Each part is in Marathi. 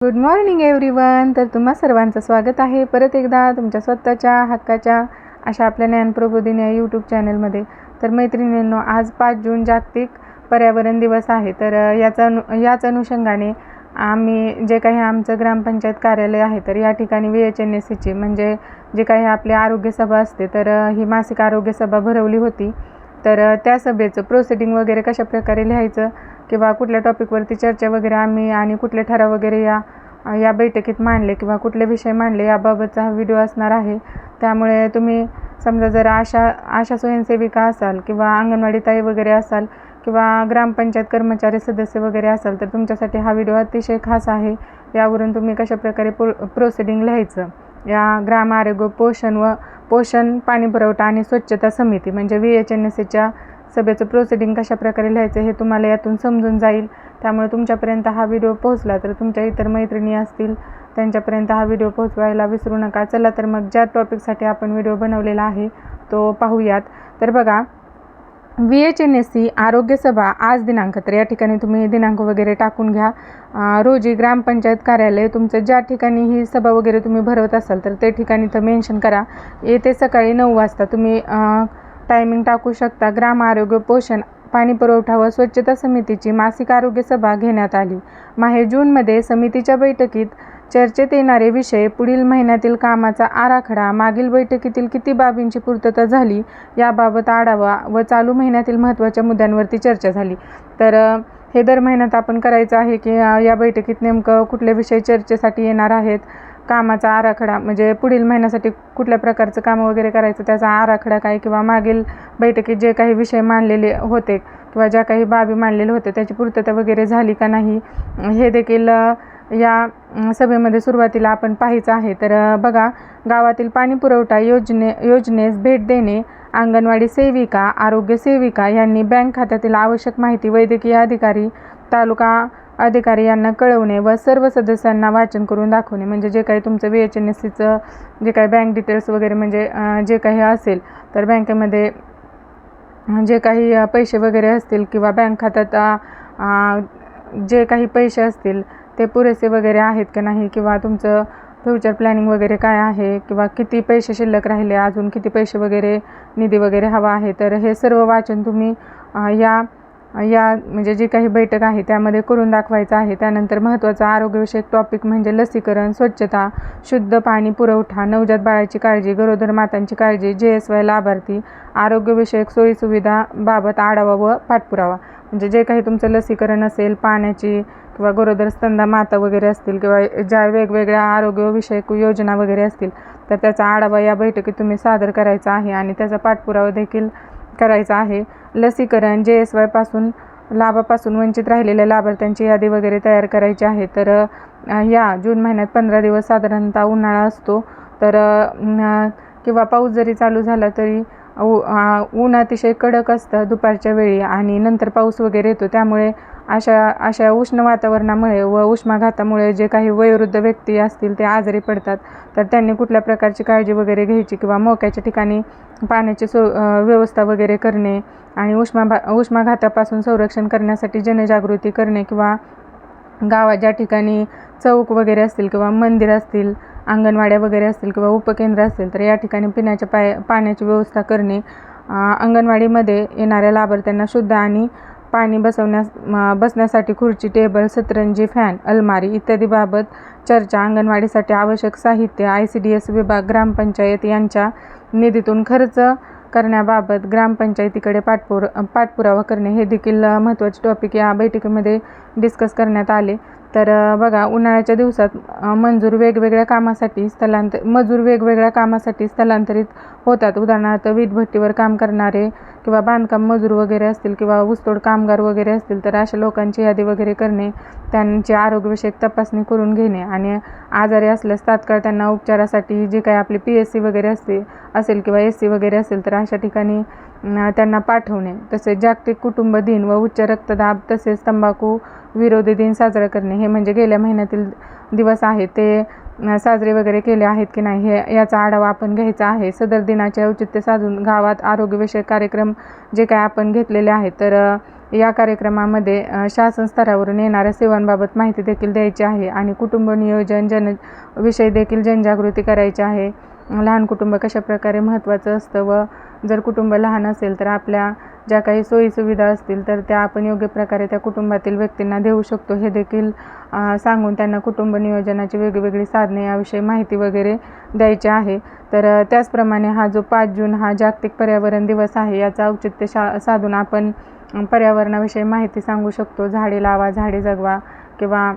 गुड मॉर्निंग एव्हरीवन तर तुम्हा सर्वांचं स्वागत आहे. परत एकदा तुमच्या स्वतःच्या हक्काच्या अशा आपल्या ज्ञानप्रबोधिनी या यूट्यूब चॅनलमध्ये तर मैत्रिणींनो आज पाच जून जागतिक पर्यावरण दिवस आहे. तर याचा अनु याच अनुषंगाने आम्ही जे काही आमचं ग्रामपंचायत कार्यालय आहे तर या ठिकाणी व्ही एच एन एस सीची म्हणजे जे काही आपली आरोग्यसभा असते तर ही मासिक आरोग्यसभा भरवली होती. तर त्या सभेचं प्रोसिडिंग वगैरे कशाप्रकारे लिहायचं किंवा कुठल्या टॉपिकवरती चर्चा वगैरे आम्ही आणि कुठले ठराव वगैरे या या बैठकीत मांडले किंवा कुठले विषय मांडले याबाबतचा हा व्हिडिओ असणार आहे. त्यामुळे तुम्ही समजा जर आशा आशा स्वयंसेविका असाल किंवा अंगणवाडी ताई वगैरे असाल किंवा ग्रामपंचायत कर्मचारी सदस्य वगैरे असाल तर तुमच्यासाठी हा व्हिडिओ अतिशय खास आहे. यावरून तुम्ही कशाप्रकारे प्रो प्रोसिडिंग लिहायचं? या ग्राम आरोग्य पोषण व पोषण पाणी पुरवठा आणि स्वच्छता समिती म्हणजे व्ही एच एन एस एच्या सभेचं प्रोसिडिंग कशा प्रकारे लिहायचं हे तुम्हाला यातून समजून जाईल. त्यामुळे तुमच्यापर्यंत हा व्हिडिओ पोहोचला तर तुमच्या इतर मैत्रिणी असतील त्यांच्यापर्यंत हा व्हिडिओ पोहोचवायला विसरू नका. चला तर मग ज्या टॉपिकसाठी आपण व्हिडिओ बनवलेला आहे तो पाहूयात. तर बघा V H N S C आरोग्यसभा आज दिनांक तर या ठिकाणी तुम्ही दिनांक वगैरे टाकून घ्या. रोजी ग्रामपंचायत कार्यालय तुमचं ज्या ठिकाणी ही सभा वगैरे तुम्ही भरवत असाल तर ते ठिकाणी तर मेन्शन करा. येते सकाळी नऊ वाजता तुम्ही टायमिंग टाकू शकता. ग्राम आरोग्य पोषण पाणी पुरवठा व स्वच्छता समितीची मासिक आरोग्य सभा घेण्यात आली. माहे जूनमध्ये समितीच्या बैठकीत चर्चेत येणारे विषय पुढील महिन्यातील कामाचा आराखडा मागील बैठकीतील किती बाबींची पूर्तता झाली याबाबत आढावा व चालू महिन्यातील महत्त्वाच्या मुद्द्यांवरती चर्चा झाली. तर हे दर महिन्यात आपण करायचं आहे की या बैठकीत नेमकं कुठले विषय चर्चेसाठी येणार आहेत? कामाचा आराखडा म्हणजे पुढील महिन्यासाठी कुठल्या प्रकारचं कामं वगैरे करायचं त्याचा आराखडा काय किंवा मागील बैठकीत जे काही विषय मांडलेले होते किंवा ज्या काही बाबी मांडलेल्या होते त्याची पूर्तता वगैरे झाली का नाही हे देखील या सभेमध्ये सुरुवातीला आपण पाहायचं आहे. तर बघा गावातील पाणी पुरवठा योजने योजनेस भेट देणे अंगणवाडी सेविका आरोग्य सेविका यांनी बँक खात्यातील आवश्यक माहिती वैद्यकीय अधिकारी तालुका अधिकारी यांना कळवणे व सर्व सदस्यांना वाचन करून दाखवणे. म्हणजे जे काही तुमचं व्ही एच एन एस सीचं जे काही बँक डिटेल्स वगैरे म्हणजे जे काही असेल तर बँकेमध्ये जे काही पैसे वगैरे असतील किंवा बँक खात्यात जे काही पैसे असतील ते पुरेसे वगैरे आहेत का नाही? किंवा तुमचं फ्युचर प्लॅनिंग वगैरे काय आहे? किंवा किती पैसे शिल्लक राहिले? अजून किती पैसे वगैरे निधी वगैरे हवा आहे? तर हे सर्व वाचन तुम्ही या या म्हणजे जी काही बैठक आहे त्यामध्ये करून दाखवायचं आहे. त्यानंतर महत्त्वाचा आरोग्यविषयक टॉपिक म्हणजे लसीकरण स्वच्छता शुद्ध पाणी पुरवठा नवजात बाळाची काळजी गरोदर मातांची काळजी जे एस वाय लाभार्थी आरोग्यविषयक सोयीसुविधाबाबत आढावा व पाठपुरावा. म्हणजे जे काही तुमचं लसीकरण असेल पाण्याची किंवा गरोदर स्तंदा माता वगैरे असतील किंवा ज्या वेगवेगळ्या आरोग्यविषयक योजना वगैरे असतील तर त्याचा आढावा या बैठकीत तुम्ही सादर करायचा आहे आणि त्याचा पाठपुरावा देखील करायचा आहे. लसीकरण जे एस वायपासून लाभापासून वंचित राहिलेल्या लाभार्थ्यांची यादी वगैरे तयार करायची आहे तर या जून महिन्यात पंधरा दिवस साधारणतः उन्हाळा असतो. तर किंवा पाऊस जरी चालू झाला तरी ऊ ऊन अतिशय कडक असतं दुपारच्या वेळी आणि नंतर पाऊस वगैरे येतो. त्यामुळे अशा अशा उष्ण वातावरणामुळे व उष्माघातामुळे जे काही वयोवृद्ध व्यक्ती असतील ते आजारी पडतात. तर त्यांनी कुठल्या प्रकारची काळजी वगैरे घ्यायची किंवा मोक्याच्या ठिकाणी पाण्याची सो व्यवस्था वगैरे करणे आणि उष्माभा उष्माघातापासून संरक्षण करण्यासाठी जनजागृती करणे किंवा गावात ज्या ठिकाणी चौक वगैरे असतील किंवा मंदिर असतील अंगणवाड्या वगैरे असतील किंवा उपकेंद्र असतील तर या ठिकाणी पिण्याच्या पाय पाण्याची व्यवस्था करणे. अंगणवाडीमध्ये येणाऱ्या लाभार्थ्यांना शुद्ध आणि पाणी बसवण्यास बसण्यासाठी खुर्ची टेबल सतरंजी फॅन अलमारी इत्यादीबाबत चर्चा अंगणवाडीसाठी आवश्यक साहित्य आय सी डी एस विभाग ग्रामपंचायत यांच्या निधीतून खर्च करण्याबाबत ग्रामपंचायतीकडे पाठपुर पाठपुरावा करणे हे देखील महत्त्वाचे टॉपिक या बैठकीमध्ये डिस्कस करण्यात आले. तर बघा उन्हाळ्याच्या दिवसात मंजूर वेगवेगळ्या कामासाठी स्थलांतर मजूर वेगवेगळ्या कामासाठी स्थलांतरित होतात. उदाहरणार्थ वीटभट्टीवर काम करणारे किंवा बांधकाम मजूर वगैरे असतील किंवा ऊसतोड कामगार वगैरे असतील तर अशा लोकांची यादी वगैरे करणे त्यांची आरोग्यविषयक तपासणी करून घेणे आणि आजारी असल्यास तात्काळ त्यांना उपचारासाठी जे काही आपली पी एस सी वगैरे असते असेल किंवा एस सी वगैरे असेल तर अशा ठिकाणी त्यांना पाठवणे. तसेच जागतिक कुटुंब दिन व उच्च रक्तदाब तसेच तंबाखू विरोधी दिन साजरा करणे. हे म्हणजे गेल्या महिन्यातील दिवस आहे. ते साजरे वगैरे केले आहेत की नाही हे याचा आढावा आपण घ्यायचा आहे. सदर दिनाचे औचित्य साधून गावात आरोग्यविषयक कार्यक्रम जे काय आपण घेतलेले आहेत तर या कार्यक्रमामध्ये शासन स्तरावरून येणाऱ्या सेवांबाबत माहिती देखील द्यायची आहे आणि कुटुंब नियोजन जन विषयी देखील जनजागृती करायची आहे. लहान कुटुंब कशा प्रकारे महत्त्वाचं असतं व जर कुटुंब लहान असेल तर आपल्या ज्या काही सोयीसुविधा असतील तर त्या आपण योग्य प्रकारे त्या कुटुंबातील व्यक्तींना देऊ शकतो. हे देखील सांगून त्यांना कुटुंब नियोजनाची वेगवेगळी साधने याविषयी माहिती वगैरे द्यायची आहे. तर त्याचप्रमाणे हा जो पाच जून हा जागतिक पर्यावरण दिवस आहे याचा औचित्य शा साधून आपण पर्यावरणाविषयी माहिती सांगू शकतो. झाडे लावा झाडे जगवा किंवा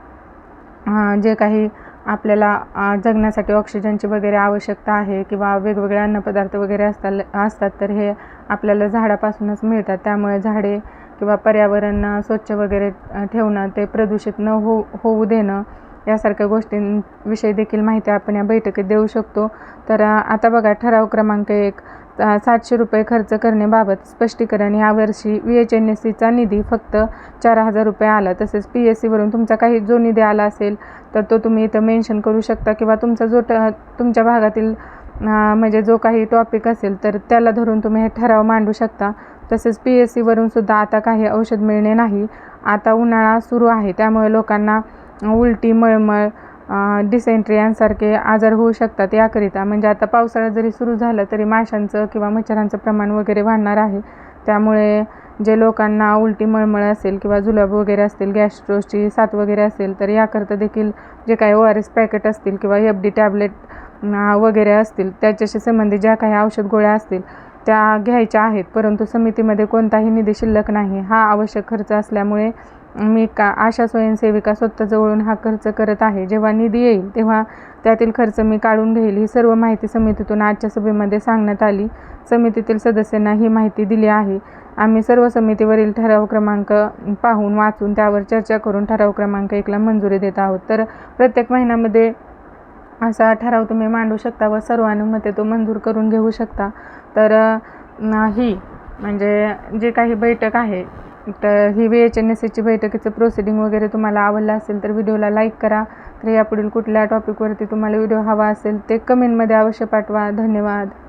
जे काही आपल्याला जगण्यासाठी ऑक्सिजनची वगैरे आवश्यकता आहे किंवा वेगवेगळे अन्नपदार्थ वगैरे असतात असतात तर हे आपल्याला झाडापासूनच मिळतात. त्यामुळे झाडे किंवा पर्यावरण स्वच्छ वगैरे ठेवणं ते प्रदूषित न हो होऊ देणं यासारख्या गोष्टींविषयी देखील माहिती आपण या बैठकीत देऊ शकतो. तर आता बघा ठराव क्रमांक एक सातशे रुपये खर्च करण्याबाबत स्पष्टीकरण. यावर्षी व्ही एच एन एस सीचा निधी फक्त चार हजार रुपये आला. तसेच पी एस सीवरून तुमचा काही जो निधी आला असेल तर तो तुम्ही इथं मेन्शन करू शकता किंवा तुमचा जो ट तुमच्या भागातील म्हणजे जो काही टॉपिक असेल तर त्याला धरून तुम्ही हे ठराव मांडू शकता. तसेच पी एस सीवरून सुद्धा आता काही औषध मिळणे नाही. आता उन्हाळा सुरू आहे. त्यामुळे लोकांना उलटी मळमळ डिसेंट्री यांसारखे आजार होऊ शकतात याकरिता. म्हणजे आता पावसाळा जरी सुरू झाला तरी माशांचं किंवा मच्छरांचं प्रमाण वगैरे वाढणार आहे. त्यामुळे जे लोकांना उलटी मळमळ असेल किंवा जुलाब वगैरे असतील गॅस्ट्रोची साथ वगैरे असेल तर याकरता देखील जे काही ओ आर एस पॅकेट असतील किंवा एफ डी टॅबलेट वगैरे असतील त्याच्याशी संबंधित ज्या काही औषध गोळ्या असतील त्या घ्यायच्या आहेत. परंतु समितीमध्ये कोणताही निधी शिल्लक नाही. हा आवश्यक खर्च असल्यामुळे मी का आशा स्वयंसेविका स्वतः जवळून हा खर्च करत आहे. जेव्हा निधी येईल तेव्हा त्यातील खर्च मी काढून घेईल ही सर्व माहिती समितीतून आजच्या सभेमध्ये सांगण्यात आली. समितीतील सदस्यांना ही माहिती दिली आहे. आम्ही सर्व समितीवरील ठराव क्रमांक पाहून वाचून त्यावर चर्चा करून ठराव क्रमांक एकला मंजुरी देत आहोत. तर प्रत्येक महिन्यामध्ये असा ठराव तुम्ही मांडू शकता व सर्वानुमते तो मंजूर करून घेऊ शकता. तर ही म्हणजे जे काही बैठक आहे तर ही व्ही एच एन एस एची बैठकीचं प्रोसिडिंग वगैरे तुम्हाला आवडलं असेल तर व्हिडिओला लाईक करा. तर यापुढील कुठल्या टॉपिकवरती तुम्हाला व्हिडिओ हवा असेल ते कमेंटमध्ये अवश्य पाठवा. धन्यवाद.